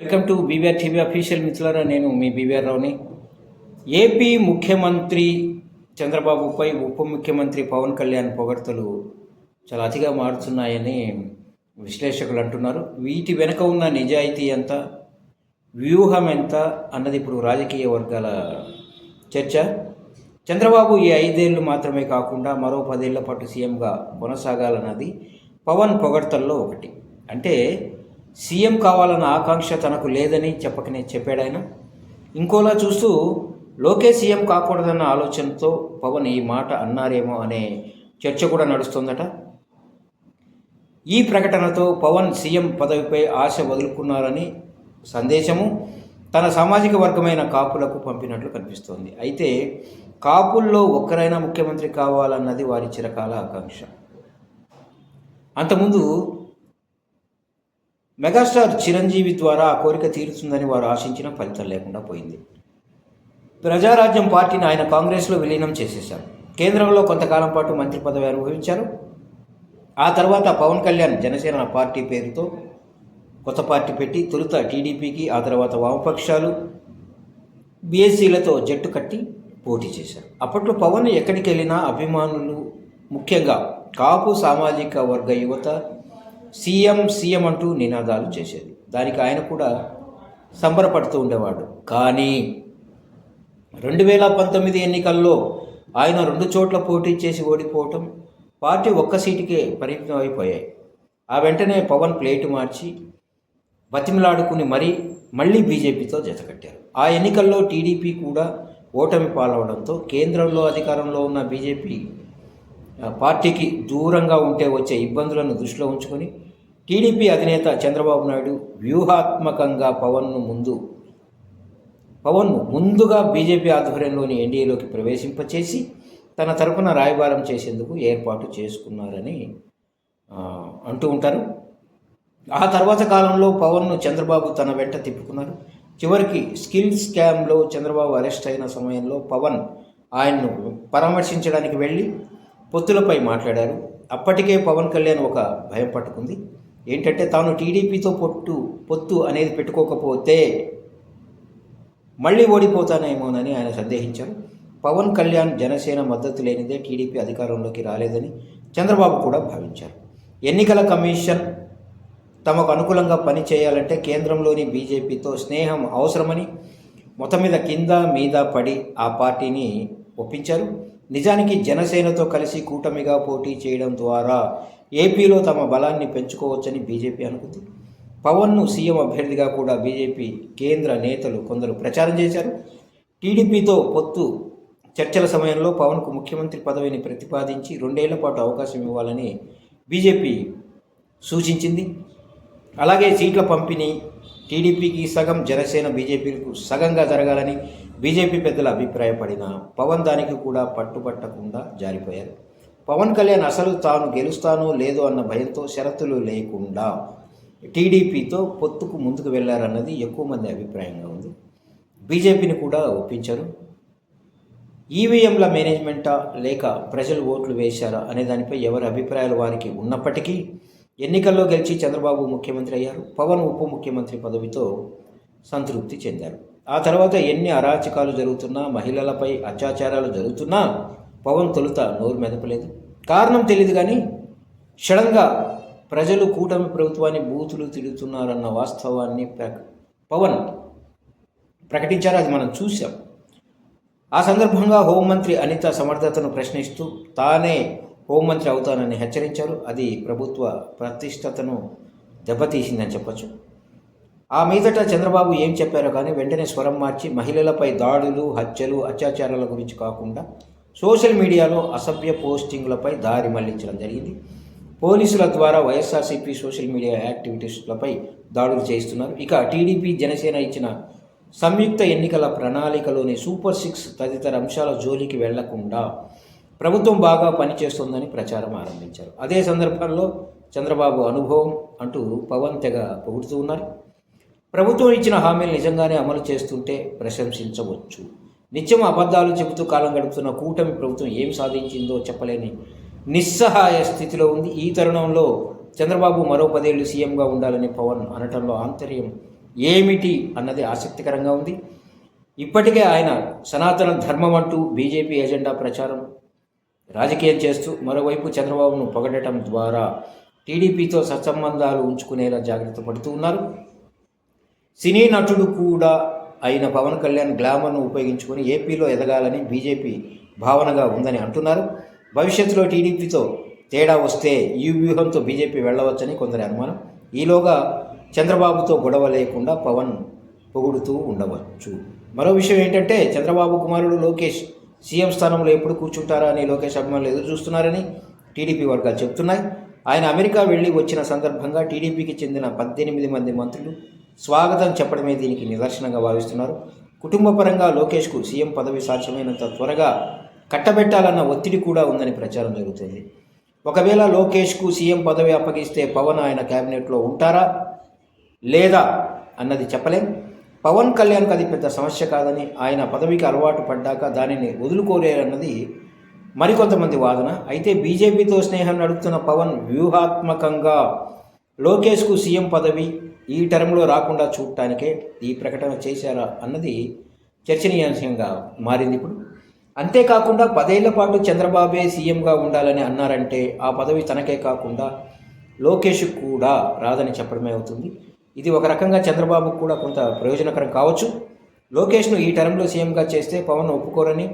Welcome to BVR TV official మిత్రులరా నేను మీ BVR రావుని. AP ముఖ్యమంత్రి చంద్రబాబుపై ఉప ముఖ్యమంత్రి పవన్ కళ్యాణ్ పొగడ్తలు చాలా అతిగా మారుతున్నాయని విశ్లేషకులు అంటున్నారు. వీటి వెనుక ఉన్న నిజాయితీ ఎంత వ్యూహం ఎంత అన్నది ఇప్పుడు రాజకీయ వర్గాల చర్చ. చంద్రబాబు ఈ ఐదేళ్ళు మాత్రమే కాకుండా మరో పదేళ్ళ పాటు సీఎంగా కొనసాగాలన్నది పవన్ పొగడ్తల్లో ఒకటి. అంటే సీఎం కావాలన్న ఆకాంక్ష తనకు లేదని చెప్పకనే చెప్పాడాయన ఇంకోలా చూస్తూ లోకే సీఎం కాకూడదన్న ఆలోచనతో పవన్ ఈ మాట అన్నారేమో అనే చర్చ కూడా నడుస్తోందట. ఈ ప్రకటనతో పవన్ సీఎం పదవిపై ఆశ వదులుకున్నారని సందేశము తన సామాజిక వర్గమైన కాపులకు పంపినట్లు కనిపిస్తోంది. అయితే కాపుల్లో ఒక్కరైనా ముఖ్యమంత్రి కావాలన్నది వారి చిరకాల ఆకాంక్ష. అంతకుముందు మెగాస్టార్ చిరంజీవి ద్వారా ఆ కోరిక తీరుతుందని వారు ఆశించిన ఫలితం లేకుండా పోయింది. ప్రజారాజ్యం పార్టీని ఆయన కాంగ్రెస్లో విలీనం చేసేశారు. కేంద్రంలో కొంతకాలం పాటు మంత్రి పదవి అనుభవించారు. ఆ తర్వాత పవన్ కళ్యాణ్ జనసేన పార్టీ పేరుతో కొత్త పార్టీ పెట్టి తొలుత టీడీపీకి ఆ తర్వాత వామపక్షాలు బీఎస్సీలతో జట్టు కట్టి పోటీ చేశారు. అప్పట్లో పవన్ ఎక్కడికి వెళ్ళినా అభిమానులు ముఖ్యంగా కాపు సామాజిక వర్గ యువత సీఎం సీఎం అంటూ నినాదాలు చేసేది. దానికి ఆయన కూడా సంబరపడుతూ ఉండేవాడు. కానీ రెండు వేల పంతొమ్మిది ఎన్నికల్లో ఆయన రెండు చోట్ల పోటీ చేసి ఓడిపోవటం పార్టీ ఒక్క సీటుకే పరిమితం అయిపోయాయి ఆ వెంటనే పవన్ ప్లేటు మార్చి బతిమలాడుకుని మరీ మళ్ళీ బీజేపీతో జతకట్టారు. ఆ ఎన్నికల్లో టీడీపీ కూడా ఓటమి పాలవడంతో కేంద్రంలో అధికారంలో ఉన్న బీజేపీ పార్టీకి దూరంగా ఉంటే వచ్చే ఇబ్బందులను దృష్టిలో ఉంచుకొని టీడీపీ అధినేత చంద్రబాబు నాయుడు వ్యూహాత్మకంగా పవన్ను ముందు పవన్ను ముందుగా బీజేపీ ఆధ్వర్యంలోని ఎన్డీఏలోకి ప్రవేశింపచేసి తన తరపున రాయబారం చేసేందుకు ఏర్పాటు చేసుకున్నారని అంటూ ఉంటారు. ఆ తర్వాత కాలంలో పవన్ను చంద్రబాబు తన వెంట తిప్పుకున్నారు. చివరికి స్కిల్ స్కామ్లో చంద్రబాబు అరెస్ట్ అయిన సమయంలో పవన్ ఆయన్ను పరామర్శించడానికి వెళ్ళి పొత్తులపై మాట్లాడారు. అప్పటికే పవన్ కళ్యాణ్ ఒక భయం పట్టుకుంది. ఏంటంటే తాను టీడీపీతో పొట్టు పొత్తు అనేది పెట్టుకోకపోతే మళ్ళీ ఓడిపోతానేమోనని ఆయన సందేహించారు. పవన్ కళ్యాణ్ జనసేన మద్దతు లేనిదే టీడీపీ అధికారంలోకి రాలేదని చంద్రబాబు కూడా భావించారు. ఎన్నికల కమిషన్ తమకు అనుకూలంగా పని చేయాలంటే కేంద్రంలోని బీజేపీతో స్నేహం అవసరమని మొత్తం మీద కింద మీద పడి ఆ పార్టీని ఒప్పించారు. నిజానికి జనసేనతో కలిసి కూటమిగా పోటీ చేయడం ద్వారా ఏపీలో తమ బలాన్ని పెంచుకోవచ్చని బీజేపీ అనుకుంది. పవన్ను సీఎం అభ్యర్థిగా కూడా బీజేపీ కేంద్ర నేతలు కొందరు ప్రచారం చేశారు. టీడీపీతో పొత్తు చర్చల సమయంలో పవన్కు ముఖ్యమంత్రి పదవిని ప్రతిపాదించి రెండేళ్ళ పాటు అవకాశం ఇవ్వాలని బీజేపీ సూచించింది. అలాగే సీట్ల పంపిణీ టీడీపీకి సగం జనసేన బీజేపీలకు సగంగా జరగాలని బీజేపీ పెద్దలు అభిప్రాయపడిన పవన్ దానికి కూడా పట్టుబట్టకుండా జారిపోయారు. పవన్ కళ్యాణ్ అసలు తాను గెలుస్తానో లేదో అన్న భయంతో షరతులు లేకుండా టీడీపీతో పొత్తుకు ముందుకు వెళ్ళారన్నది ఎక్కువ మంది అభిప్రాయంగా ఉంది. బీజేపీని కూడా ఒప్పించారు. ఈవీఎంల మేనేజ్మెంటా లేక ప్రజలు ఓట్లు వేశారా అనే దానిపై ఎవరి అభిప్రాయాలు వారికి ఉన్నప్పటికీ ఎన్నికల్లో గెలిచి చంద్రబాబు ముఖ్యమంత్రి అయ్యారు. పవన్ ఉప ముఖ్యమంత్రి పదవితో సంతృప్తి చెందారు. ఆ తర్వాత ఎన్ని అరాచకాలు జరుగుతున్నా మహిళలపై అత్యాచారాలు జరుగుతున్నా పవన్ తొలుత నోరు మెదపలేదు. కారణం తెలియదు కానీ షడంగా ప్రజలు కూటమి ప్రభుత్వాన్ని బూతులు తిడుతున్నారన్న వాస్తవాన్ని ప్ర- పవన్ ప్రకటించారు. అది మనం చూసాం ఆ సందర్భంగా హోంమంత్రి అనిత సమర్థతను ప్రశ్నిస్తూ తానే హోంమంత్రి అవుతానని హెచ్చరించారు. అది ప్రభుత్వ ప్రతిష్టతను దెబ్బతీసిందని చెప్పొచ్చు. ఆ మీదట చంద్రబాబు ఏం చెప్పారో కానీ వెంటనే స్వరం మార్చి మహిళలపై దాడులు హత్యలు అత్యాచారాల గురించి కాకుండా సోషల్ మీడియాలో అసభ్య పోస్టింగ్లపై దారి మళ్ళించడం జరిగింది. పోలీసుల ద్వారా వైఎస్ఆర్సీపీ సోషల్ మీడియా యాక్టివిటీస్లపై దాడులు చేయిస్తున్నారు. ఇక టీడీపీ జనసేన ఇచ్చిన సంయుక్త ఎన్నికల ప్రణాళికలోని సూపర్ సిక్స్ తదితర అంశాల జోలికి వెళ్ళకుండా ప్రభుత్వం బాగా పనిచేస్తోందని ప్రచారం ఆరంభించారు. అదే సందర్భంలో చంద్రబాబు అనుభవం అంటూ పవన్ తెగ పొగుడుతూ ఉన్నారు. ప్రభుత్వం ఇచ్చిన హామీలు నిజంగానే అమలు చేస్తుంటే ప్రశంసించవచ్చు. నిత్యం అబద్ధాలు చెబుతూ కాలం గడుపుతున్న కూటమి ప్రభుత్వం ఏం సాధించిందో చెప్పలేని నిస్సహాయ స్థితిలో ఉంది. ఈ తరుణంలో చంద్రబాబు మరో పదేళ్ళు సీఎంగా ఉండాలని పవన్ అనటంలో ఆంతర్యం ఏమిటి అన్నది ఆసక్తికరంగా ఉంది. ఇప్పటికే ఆయన సనాతన ధర్మం అంటూ బీజేపీ ఎజెండా ప్రచారం రాజకీయం చేస్తూ మరోవైపు చంద్రబాబును పొగడటం ద్వారా టీడీపీతో సత్సంబంధాలు ఉంచుకునేలా జాగ్రత్త పడుతూ ఉన్నారు. సినీ నటుడు కూడా అయిన పవన్ కళ్యాణ్ గ్లామర్ను ఉపయోగించుకొని ఏపీలో ఎదగాలని బీజేపీ భావనగా ఉందని అంటున్నారు. భవిష్యత్తులో టీడీపీతో తేడా వస్తే ఈ వ్యూహంతో బీజేపీ వెళ్ళవచ్చని కొందరి అనుమానం. ఈలోగా చంద్రబాబుతో గొడవ లేకుండా పవన్ పొగుడుతూ ఉండవచ్చు. మరో విషయం ఏంటంటే చంద్రబాబు కుమారుడు లోకేష్ సీఎం స్థానంలో ఎప్పుడు కూర్చుంటారా అని లోకేష్ అభిమానులు ఎదురు చూస్తున్నారని టీడీపీ వర్గాలు చెబుతున్నాయి ఆయన అమెరికా వెళ్ళి వచ్చిన సందర్భంగా టీడీపీకి చెందిన పద్దెనిమిది మంది మంత్రులు స్వాగతం చెప్పడమే దీనికి నిదర్శనంగా భావిస్తున్నారు. కుటుంబపరంగా లోకేష్కు సీఎం పదవి సాధ్యమైనంత త్వరగా కట్టబెట్టాలన్న ఒత్తిడి కూడా ఉందని ప్రచారం జరుగుతుంది. ఒకవేళ లోకేష్కు సీఎం పదవి అప్పగిస్తే పవన్ ఆయన క్యాబినెట్లో ఉంటారా? లేదా? అన్నది చెప్పలేం. పవన్ కళ్యాణ్కి అది పెద్ద సమస్య కాదని ఆయన పదవికి అలవాటు పడ్డాక దానిని వదులుకోలేరన్నది మరికొంతమంది వాదన. అయితే బీజేపీతో స్నేహం నడుపుతున్న పవన్ వ్యూహాత్మకంగా లోకేష్కు సీఎం పదవి ఈ టర్మ్లో రాకుండా చూడటానికే ఈ ప్రకటన చేశారా అన్నది చర్చనీయాంశంగా మారింది ఇప్పుడు. అంతేకాకుండా పదేళ్ళ పాటు చంద్రబాబే సీఎంగా ఉండాలని అన్నారంటే ఆ పదవి తనకే కాకుండా లోకేష్ కూడా రాదని చెప్పడమే అవుతుంది. ఇది ఒక రకంగా చంద్రబాబుకు కూడా కొంత ప్రయోజనకరం కావచ్చు. లోకేష్ను ఈ టర్మ్లో సీఎంగా చేస్తే పవన్ ఒప్పుకోరని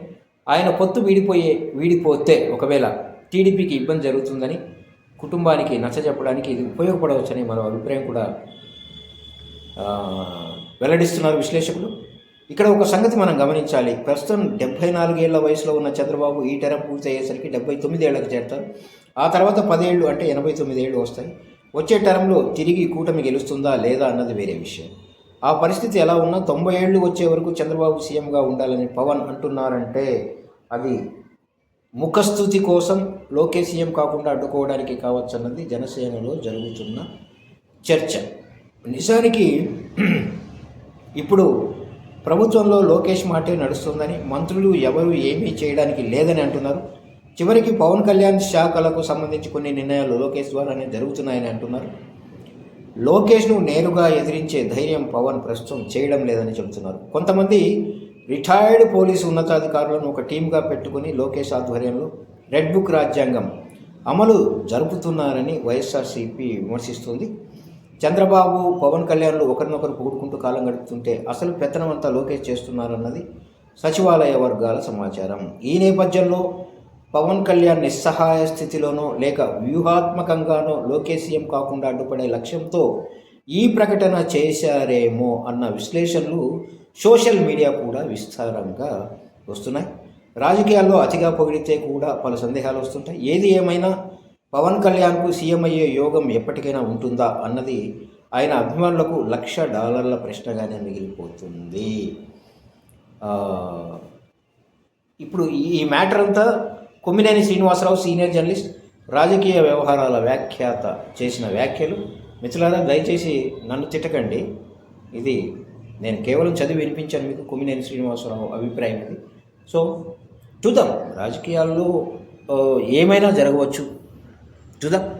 ఆయన పొత్తు వీడిపోయే వీడిపోతే ఒకవేళ టీడీపీకి ఇబ్బంది జరుగుతుందని కుటుంబానికి నచ్చజెప్పడానికి ఇది ఉపయోగపడవచ్చని మన అభిప్రాయం కూడా వెల్లడిస్తున్నారు విశ్లేషకులు. ఇక్కడ ఒక సంగతి మనం గమనించాలి. ప్రస్తుతం డెబ్బై నాలుగేళ్ళ వయసులో ఉన్న చంద్రబాబు ఈ టర్మ్ పూర్తి అయ్యేసరికి డెబ్బై తొమ్మిది ఏళ్ళకు చేరుతారు. ఆ తర్వాత పదేళ్ళు అంటే ఎనభై తొమ్మిది ఏళ్ళు వస్తాయి. వచ్చే టర్మ్లో తిరిగి కూటమి గెలుస్తుందా లేదా అన్నది వేరే విషయం. ఆ పరిస్థితి ఎలా ఉన్నా తొంభై ఏళ్ళు వచ్చే వరకు చంద్రబాబు సీఎంగా ఉండాలని పవన్ అంటున్నారంటే అది ముఖస్థుతి కోసం లోకేష్ సీఎం కాకుండా అడ్డుకోవడానికి కావచ్చన్నది జనసేనలో జరుగుతున్న చర్చ. నిజానికి ఇప్పుడు ప్రభుత్వంలో లోకేష్ మాటే నడుస్తుందని మంత్రులు ఎవరు ఏమీ చేయడానికి లేదని అంటున్నారు. చివరికి పవన్ కళ్యాణ్ శాఖలకు సంబంధించి కొన్ని నిర్ణయాలు లోకేష్ ద్వారానే జరుగుతున్నాయని అంటున్నారు. లోకేష్ను నేరుగా ఎదిరించే ధైర్యం పవన్ ప్రస్తుతం చేయడం లేదని చెబుతున్నారు. కొంతమంది రిటైర్డ్ పోలీసు ఉన్నతాధికారులను ఒక టీంగా పెట్టుకుని లోకేష్ ఆధ్వర్యంలో రెడ్ బుక్ రాజ్యాంగం అమలు జరుపుతున్నారని వైఎస్ఆర్సీపీ విమర్శిస్తుంది. చంద్రబాబు పవన్ కళ్యాణ్లు ఒకరినొకరు పొగుడుకుంటూ కాలం గడుపుతుంటే అసలు పెత్తనమంతా లోకేష్ చేస్తున్నారన్నది సచివాలయ వర్గాల సమాచారం. ఈ నేపథ్యంలో పవన్ కళ్యాణ్ నిస్సహాయ స్థితిలోనో లేక వ్యూహాత్మకంగానో లోకేష్ కాకుండా అడ్డుపడే లక్ష్యంతో ఈ ప్రకటన చేశారేమో అన్న విశ్లేషణలు సోషల్ మీడియా కూడా విస్తారంగా వస్తున్నాయి. రాజకీయాల్లో అతిగా పొగిడితే కూడా పలు సందేహాలు వస్తుంటాయి. ఏది ఏమైనా పవన్ కళ్యాణ్కు సీఎం అయ్యే యోగం ఎప్పటికైనా ఉంటుందా అన్నది ఆయన అభిమానులకు లక్ష డాలర్ల ప్రశ్నగానే మిగిలిపోతుంది. ఇప్పుడు ఈ మ్యాటర్ అంతా కొమ్మినేని శ్రీనివాసరావు సీనియర్ జర్నలిస్ట్ రాజకీయ వ్యవహారాల వ్యాఖ్యాత చేసిన వ్యాఖ్యలు. మిత్రులారా దయచేసి నన్ను తిట్టకండి. ఇది నేను కేవలం చదివి వినిపించాను మీకు కొమ్మినేని శ్రీనివాసరావు అభిప్రాయం ఇది. సో చూద్దాం రాజకీయాల్లో ఏమైనా జరగవచ్చు. చూద్దాం.